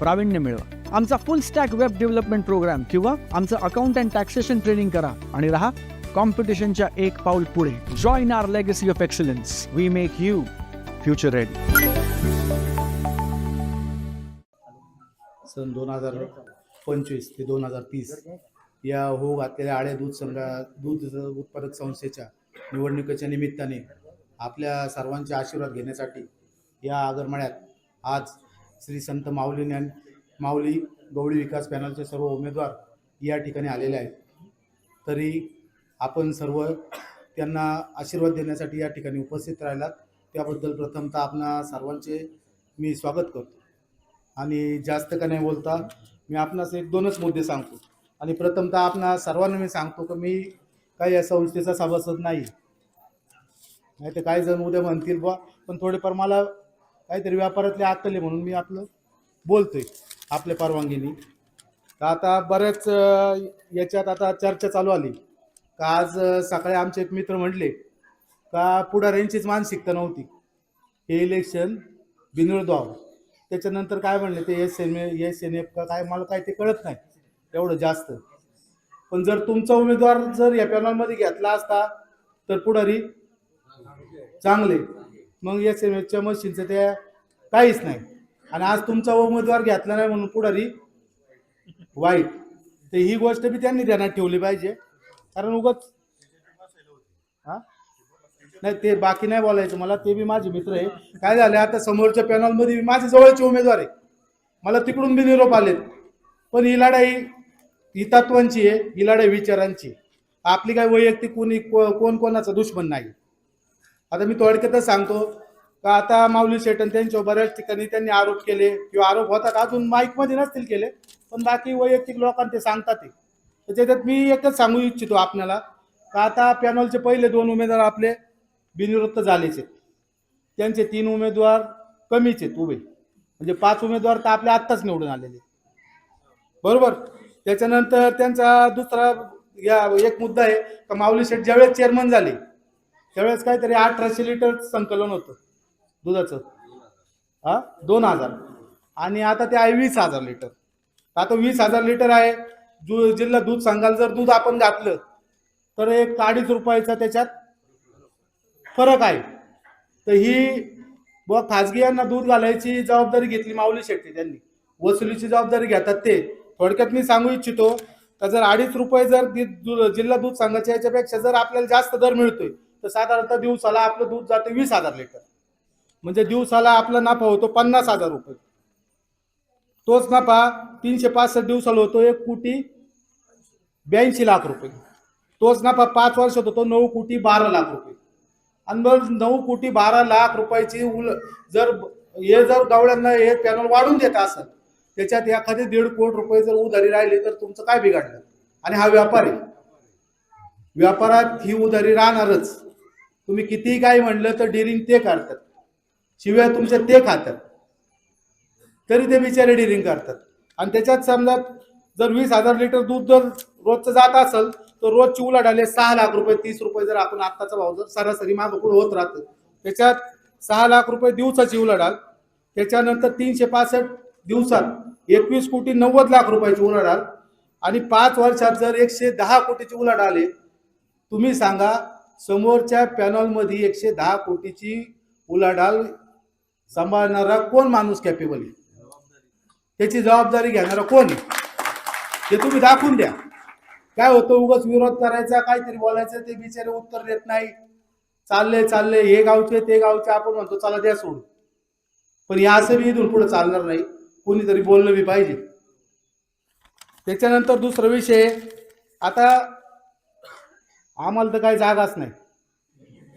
प्रावीण्य मिळवा. आमचा full stack web development programme किंवा आमचं अकाउंट अँड टॅक्सेशन ट्रेनिंग करा आणि राहा कॉम्पिटिशनच्या एक पाऊल पुढे. Join our legacy of excellence we make you future ready सन दोन हजार पंचवीस ते दोन हजार तीस या हो घातलेल्या आड्या दूध संघा दूध उत्पादक संस्थेच्या निवडणुकीच्या निमित्ताने आपल्या सर्वांचे आशीर्वाद घेण्यासाठी या आगरमाळ्यात आज श्री संत माऊली ज्ञान माऊली गवळी विकास पॅनलचे सर्व उमेदवार या ठिकाणी आलेले आहेत. तरी आपण सर्व त्यांना आशीर्वाद देण्यासाठी या ठिकाणी उपस्थित राहिलात. त्याबद्दल प्रथमतः आपणा सर्वांचे मी स्वागत करतो. आणि जास्त का नाही बोलता मी आपणास एक दोनच मुद्दे सांगतो. आणि प्रथमतः आपणा सर्वांना मी सांगतो की मी काही या संस्थेचा सभासद नाही. नाही तर काही जण उद्या म्हणतील बा पण थोडेफार मला काहीतरी व्यापारातले आकले आहे म्हणून मी आपलं बोलतोय आपल्या परवानगीने. तर आता बऱ्याच याच्यात आता चर्चा चालू आली. का आज सकाळी आमचे एक मित्र म्हटले का पुढाऱ्यांचीच मानसिकता नव्हती. हे इलेक्शन बिनविरोध व्हावं. त्याच्यानंतर काय म्हणले ते S N S N F का काय मला काय ते कळत नाही एवढं जास्त. पण जर तुमचा उमेदवार जर या पॅनलमध्ये घेतला असता तर पुढारी चांगले. मग एस एम एसच्या मशीनचं त्या काहीच नाही. आणि आज तुमचा उमेदवार घेतला नाही म्हणून पुढारी वाईट. तर ही गोष्ट बी त्यांनी ध्यानात ठेवली पाहिजे. कारण उगाच हा? नाही ते बाकी नाही बोलायचं मला ते बी माझे मित्र आहे. काय झालं आता समोरच्या पॅनलमध्ये माझे जवळचे उमेदवार आहे. मला तिकडून बी निरोप आलेत. पण ही लढाई ही तत्वांची आहे ही लढाई विचारांची आपली काय वैयक्तिक कोणी को- कोण कोणाचा दुश्मन नाही. आता मी थोडक्यातच सांगतो का आता माऊली शेटन त्यांच्या बऱ्याच ठिकाणी त्यांनी आरोप केले किंवा आरोप होतात अजून माईकमध्ये नसतील केले पण बाकी वैयक्तिक लोकांना ते सांगतात ते. तर त्याच्यात मी एकच सांगू इच्छितो आपल्याला का आता पॅनलचे पहिले दोन उमेदवार आपले बिनिवृत्त झालेचे त्यांचे तीन उमेदवार कमीच आहेत उभे. म्हणजे पाच उमेदवार तर आपल्या आत्ताच निवडून आलेले बरोबर? त्याच्यानंतर त्यांचा दुसरा या एक मुद्दा आहे का माऊली शेठ ज्यावेळेस चेअरमन झाले त्यावेळेस काहीतरी अठराशे लिटर संकलन होतं दुधाचं. हा? दोन हजार. आणि आता ते आहे वीस हजार लिटर. आता वीस हजार लिटर आहे. जु जिल्हा दूध सांगाल जर दूध आपण घातलं तर एक अडीच रुपयाचा त्याच्यात फरक आहे. तर ही व खाजगी यांना दूध घालायची जबाबदारी घेतली माऊली शेट्टी त्यांनी. वसुलीची जबाबदारी घेतात ते. थोडक्यात मी सांगू इच्छितो तर जर अडीच रुपये जर दि- जिल्हा दूध सांगायच्या याच्यापेक्षा जर आपल्याला जास्त दर मिळतोय तर साधारणतः दिवसाला आपलं दूध जातं वीस हजार लिटर. म्हणजे दिवसाला आपला नफा होतो पन्नास हजार रुपये. तोच नफा तीनशे पासष्ट दिवसाला होतो एक कोटी ब्याऐंशी लाख रुपये. तोच नफा पाच वर्षात होतो नऊ कोटी बारा लाख रुपये. आणि मग नऊ कोटी बारा लाख रुपयाची उल जर हे जर गवळ्यांना हे पॅनल वाढून देत असेल त्याच्यात एखादे दीड कोटी रुपये जर उधारी राहिली तर तुमचं काय बिघडलं आणि हा व्यापार आहे. व्यापारात ही उधारी राहणारच. तुम्ही कितीही काही म्हणलं तर डिरिंग ते काढतात शिवाय तुमच्या ते खातात. तरी ते बिचारे डिरिंग करतात. आणि त्याच्यात समजा जर वीस हजार लिटर दूध जर रोजचं जात असेल तर रोजची उलाढ आले सहा लाख रुपये तीस रुपये जर आपण आत्ताचा भाव जर सरासरी मागं होत राहतं त्याच्यात सहा लाख रुपये दिवसाची उलाढाल त्याच्यानंतर तीनशे पासष्ट दिवसात एकवीस कोटी नव्वद लाख रुपयाची उलाढाल आणि पाच वर्षात जर एकशे दहा कोटीची उलाढ आले तुम्ही सांगा समोरच्या पॅनलमध्ये एकशे दहा कोटीची उलाढाल सांभाळणारा कोण माणूस कॅपेबल आहे? त्याची जबाबदारी घेणारा कोण आहे? ते तुम्ही दाखवून द्या. काय होतं उगाच विरोध करायचा काहीतरी बोलायचं ते बिचारे उत्तर देत नाही चालले चालले हे गावचे ते गावचे आपण म्हणतो चला द्या सोडून. पण या असं बी इथून पुढे चालणार नाही. कोणीतरी बोललं बी पाहिजे. त्याच्यानंतर दुसरा विषय आता आम्हाला तर काही जागाच नाही.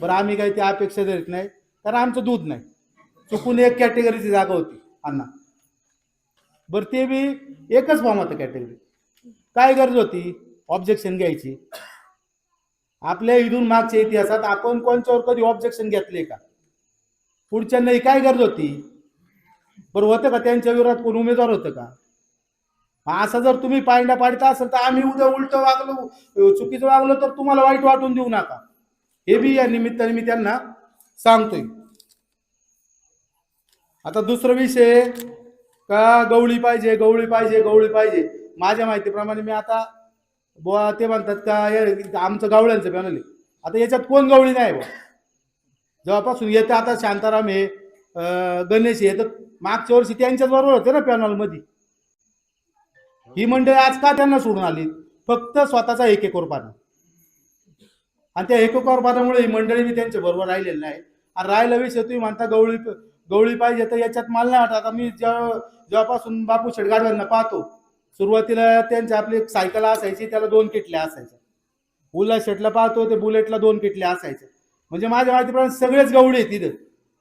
बरं आम्ही काही ती अपेक्षा देत नाही कारण आमचं दूध नाही. चुकून एक कॅटेगरीची जागा होती अण्णा. बरं ते बी एकच फॉर्म होतं कॅटेगरी काय गरज होती? ऑब्जेक्शन घ्यायची. आपल्या इथून मागच्या इतिहासात आपण कोणच्यावर कधी ऑब्जेक्शन घेतले का? पुढच्यांनाही काय गरज होती? बरं होतं का? त्यांच्या विरोधात कोण उमेदवार होतं का? असं जर तुम्ही पायंडा पाडता असेल तर आम्ही उद्या उलट वागलो चुकीचं वागलो तर तुम्हाला वाईट वाटून देऊ नका. हे बी या निमित्ताने मी त्यांना सांगतोय. आता दुसरा विषय का? गवळी पाहिजे गवळी पाहिजे गवळी पाहिजे. माझ्या माहितीप्रमाणे मी आता बुवा ते म्हणतात का हे आमचं गवळ्यांचं पॅनल आहे आता याच्यात कोण गवळी नाही बा जेव्हापासून येतं आता शांताराम हे गणेश हे तर मागच्या वर्षी त्यांच्याच बरोबर होते ना पॅनलमध्ये ही मंडळी आज का त्यांना सोडून आली? फक्त स्वतःचा एक एक पाना आणि त्या एक एक पानामुळे ही मंडळी मी त्यांच्या बरोबर राहिलेलं नाही. आणि राहिला विषय तुम्ही म्हणता गवळी गवळी पाहिजे तर याच्यात मला नाही वाटत आता मी जेव्हा जेव्हापासून बापू शेडगाडवांना पाहतो सुरुवातीला त्यांच्या आपली सायकल असायची त्याला दोन किटल्या असायच्या. बुला शेटला पाहतो ते बुलेटला दोन किटल्या असायच्या. म्हणजे माझ्या माहितीप्रमाणे सगळेच गवळी आहेत तिथं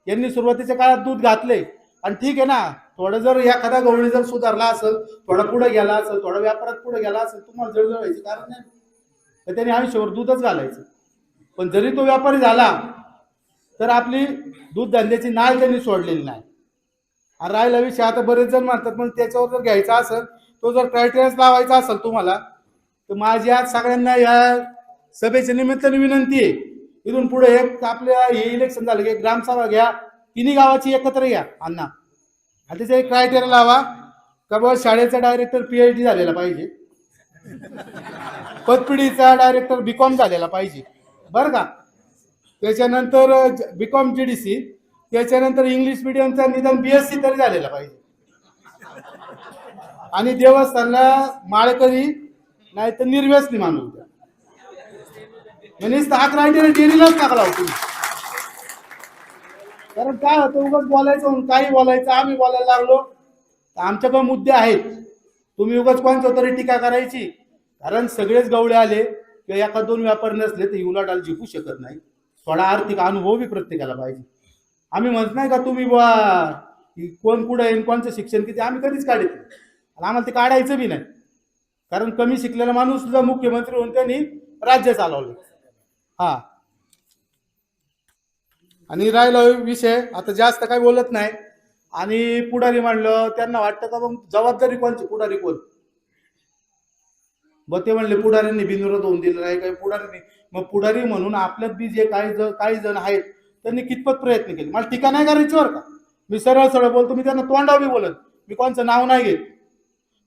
यांनी सुरुवातीच्या काळात दूध घातले आणि ठीक आहे ना थोडं जर एखादा गवळी जर सुधारला असेल थोडा पुढे गेला असेल थोडा व्यापारात पुढे गेला असेल तुम्हाला जळजळ व्हायचं कारण नाही. तर त्यांनी आयुष्यावर दूधच घालायचं. पण जरी तो व्यापारी झाला तर आपली दूध धंद्याची नाळ त्यांनी सोडलेली नाही. आणि राहिला विषय आता बरेच जण म्हणतात पण त्याच्यावर जर घ्यायचा असेल तो जर क्रायटेरियाच लावायचा असेल तुम्हाला तर माझी आज सगळ्यांना या सभेच्या निमित्ताने विनंती आहे. इथून पुढे एक आपल्या हे इलेक्शन झालं की ग्रामसभा घ्या तिन्ही गावाची एकत्र घ्या अण्णा. आणि त्याचा एक क्रायटेरिया लावा का बाबा शाळेचा डायरेक्टर पी एच डी झालेला पाहिजे. पतपिढीचा डायरेक्टर बीकॉम झालेला पाहिजे. बरं का? त्याच्यानंतर B Com G D C त्याच्यानंतर इंग्लिश मिडियमचा निदान बी एस सी तरी झालेला पाहिजे. आणि देवस्थानला माळकरी नाही तर निर्व्यसनी मानून द्या. म्हणजे हा क्रायटेरिया डेरीलाच टाकला होता कारण काय होतं उगाच बोलायचं काही बोलायचं आम्ही बोलायला लागलो. तर पण मुद्दे आहेत. तुम्ही उगाच कोणत्या तरी टीका करायची. कारण सगळेच गवळे आले किंवा एका दोन व्यापार नसले तर उलाटाला जिंकू शकत नाही. थोडा आर्थिक अनुभव बी प्रत्येकाला पाहिजे. आम्ही म्हणत नाही का तुम्ही बा कोण कुठं येईल कोणचं शिक्षण किती आम्ही कधीच काढत आणि आम्हाला ते काढायचं बी नाही. कारण कमी शिकलेला माणूस सुद्धा मुख्यमंत्री होऊन त्यांनी राज्य चालवलं. हा. आणि राहिला विषय. आता जास्त काही बोलत नाही. आणि पुढारी म्हणलं त्यांना वाटतं का मग जबाबदारी कोणची? पुढारी कोण? मग ते म्हणले पुढाऱ्यांनी बिनविरोध होऊन दिलं नाही काही पुढाऱ्यांनी मग पुढारी म्हणून आपल्यात बी जे काही जण काही जण आहेत त्यांनी कितपत प्रयत्न केले? मला टीका नाही करायची बरं का. मी सरळ सरळ बोलतो मी त्यांना तोंडावी बोलत मी कोणचं नाव नाही घेत.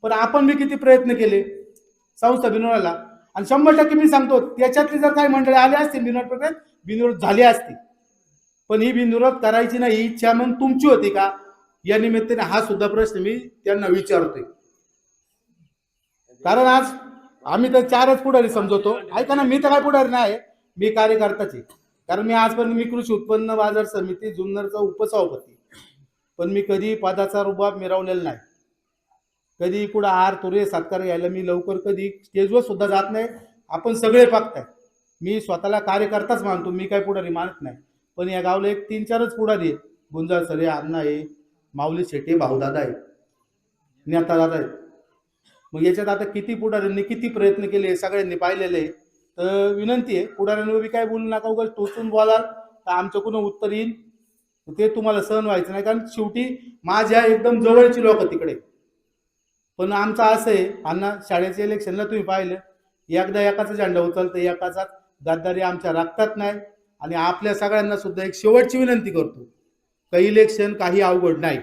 पण आपण बी किती प्रयत्न केले? संस्था बिनोडाला आणि शंभर टक्के मी सांगतो त्याच्यातली जर काही मंडळी आली असतील बिनोड प्रकारे बिनविरोध झाली असती. पण ही बिनविरोध करायची नाही ही इच्छा मग तुमची होती का? या निमित्ताने हा सुद्धा प्रश्न मी त्यांना विचारतोय. कारण आज आम्ही तर चारच पुढारी समजवतो. ऐका ना मी तर काय पुढारी नाही मी कार्यकर्ताचे कारण मी आजपर्यंत मी कृषी उत्पन्न बाजार समिती जुन्नरचा उपसभापती. पण मी कधी पदाचा रुबाब मिरवलेला नाही. कधी कुठं आर तुरे सत्कार घ्यायला मी लवकर कधी स्टेजवर सुद्धा जात नाही. आपण सगळे पाकताय. मी स्वतःला कार्यकर्ताच मानतो मी काय पुढारी मानत नाही. पण या गावला एक तीन चारच पुढारी आहेत. गुंजाळ सरे अण्णा आहे माऊली शेटे भाऊदादा आहे नेता दादा आहे मग याच्यात आता किती पुढाऱ्यांनी किती प्रयत्न केले सगळ्यांनी पाहिलेले आहे. तर विनंती आहे पुढाऱ्यांवर बी काय बोलू नका उगाच टोचून बोलाल तर आमच्याकडून उत्तर येईल? ते तुम्हाला सहन व्हायचं नाही कारण शेवटी माझ्या एकदम जवळची लोक तिकडे. पण आमचं असं आहे अण्णा शाळेच्या इलेक्शनला तुम्ही पाहिलं. एकदा एकाचा झेंडा उचलतं एकाचा गद्दारी आमच्या रक्तात नाही. आणि आपल्या सगळ्यांना सुद्धा एक शेवटची विनंती करतो. का इलेक्शन काही अवघड नाही.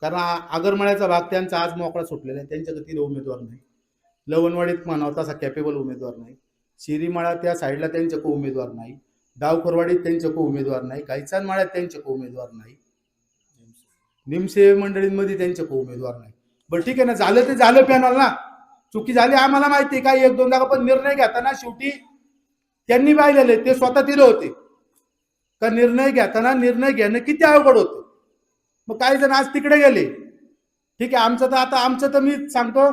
कारण आगरमाळ्याचा भाग त्यांचा आज मोकळा सुटलेला आहे. त्यांच्याकडे गतीने उमेदवार नाही. लवणवाडीत म्हणावं तसा कॅपेबल उमेदवार नाही. शिरीमाळा त्या साईडला त्यांच्याकडे उमेदवार नाही. डावखरवाडीत त्यांच्याकडे उमेदवार नाही. काहीचान माळ्यात त्यांच्याकडे उमेदवार नाही. निमसे मंडळींमध्ये त्यांच्याकडे उमेदवार नाही. बरं ठीक आहे ना झालं ते झालं पॅनल ना. चुकी झाली आम्हाला माहिती आहे. काय एक दोन जागा पण निर्णय घेताना शेवटी त्यांनी पाहिलेले ते स्वतः दिले होते. का निर्णय घेताना निर्णय घेणं किती अवघड होतं. मग काही जण आज तिकडे गेले. ठीक आहे आमचं तर आता आमचं तर मी सांगतो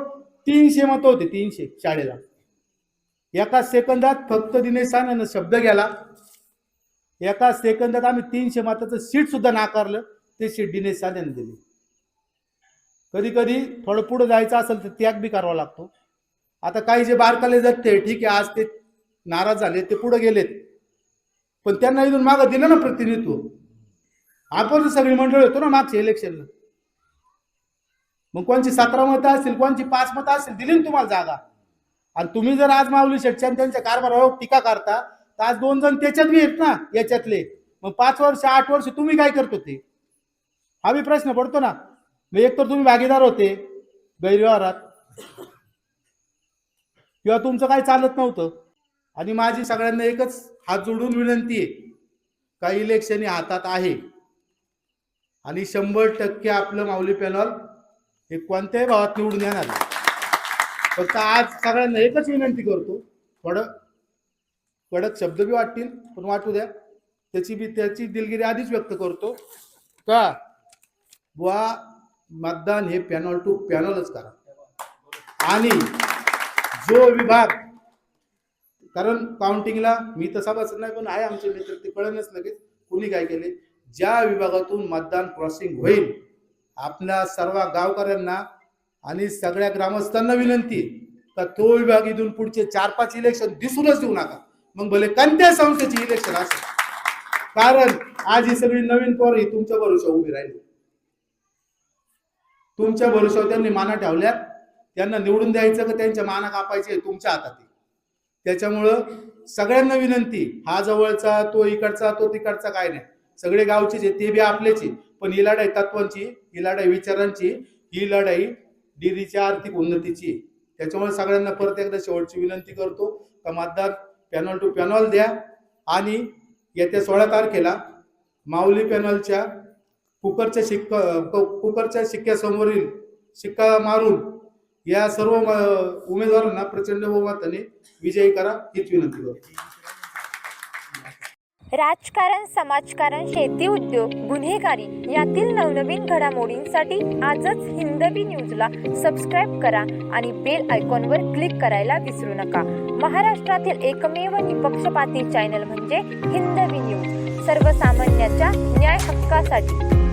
तीनशे मतं होते तीनशे शाळेला. एका सेकंदात फक्त दिनेश शब्द गेला. एका सेकंदात आम्ही तीनशे मताचं सीट सुद्धा नाकारलं ते सीट दिनेश सानेनं दिली. कधी कधी थोडं पुढं जायचं असेल तर त्याग बी करावा लागतो. आता काही जे बारकाले जाते ठीक आहे आज ते नाराज झाले ते पुढे गेलेत. पण त्यांना इथून मागं दिलं ना प्रतिनिधित्व. आपण सगळी मंडळी होतो ना मागच्या इलेक्शनला मग कोणची सतरा मतं असतील कोणची पाच मतं असतील दिली ना तुम्हाला जागा. आणि तुम्ही जर आज माऊली शेटच्या आणि त्यांच्या कारभारावर टीका करता तर आज दोन जण त्याच्यात बी आहेत ना याच्यातले. मग पाच वर्ष आठ वर्ष तुम्ही काय करत होते? हा बी प्रश्न पडतो ना. मग एक तर तुम्ही भागीदार होते गैरव्यवहारात. किंवा तुमचं काही चालत नव्हतं. आणि माझी सगळ्यांना एकच हात जोडून विनंती आहे का इलेक्शन हातात आहे. आणि शंभर टक्के आपलं माऊली पॅनल हे कोणत्याही भावात निवडून येणार फक्त आज सगळ्यांना एकच विनंती करतो थोडं कडक शब्द बी वाटतील पण वाटू द्या. त्याची बी त्याची दिलगिरी आधीच व्यक्त करतो का बुवा मतदान हे पॅनल टू पॅनलच करा. आणि जो विभाग कारण काउंटिंगला मी तसा बसत नाही पण आहे आमचे मित्र ते कळणच लगेच. कुणी काय केले? ज्या विभागातून मतदान क्रॉसिंग होईल आपल्या सर्व गावकऱ्यांना आणि सगळ्या ग्रामस्थांना विनंती तर का तो विभाग इथून पुढचे चार पाच इलेक्शन दिसूनच देऊ नका. मग भले कोणत्या संस्थेची इलेक्शन असेल. कारण आज ही सगळी नवीन पोर ही तुमच्या भरोशा उभी राहिली. तुमच्या भरोशावर त्यांनी माना ठेवल्यात. त्यांना निवडून द्यायचं का त्यांच्या माना कापायचे तुमच्या हातात त्याच्यामुळं सगळ्यांना विनंती हा जवळचा तो इकडचा तो तिकडचा काय नाही सगळे गावचेच आहे ते बी आपलेचे पण ही लढाई तत्वांची ही लढाई विचारांची ही लढाई डिरीच्या आर्थिक उन्नतीची आहे. त्याच्यामुळे सगळ्यांना परत एकदा शेवटची विनंती करतो का मतदार पॅनॉल टू पॅनॉल द्या आणि येत्या सोळा तारखेला माऊली पॅनॉलच्या कुकरच्या शिक्का कुकरच्या शिक्क्यासमोरील शिक्का मारून या सर्व उमेदवारांना प्रचंड बहुमताने विजयी करा हीच विनंती करतो. राजकारण समाजकारण शेती उद्योग गुन्हेगारी यातील नवनवीन घडामोडींसाठी आजच हिंदवी न्यूजला सबस्क्राईब करा आणि बेल आयकॉनवर क्लिक करायला विसरू नका. महाराष्ट्रातील एकमेव निपक्षपाती चॅनल म्हणजे हिंदवी न्यूज सर्वसामान्यांच्या न्याय हक्कासाठी.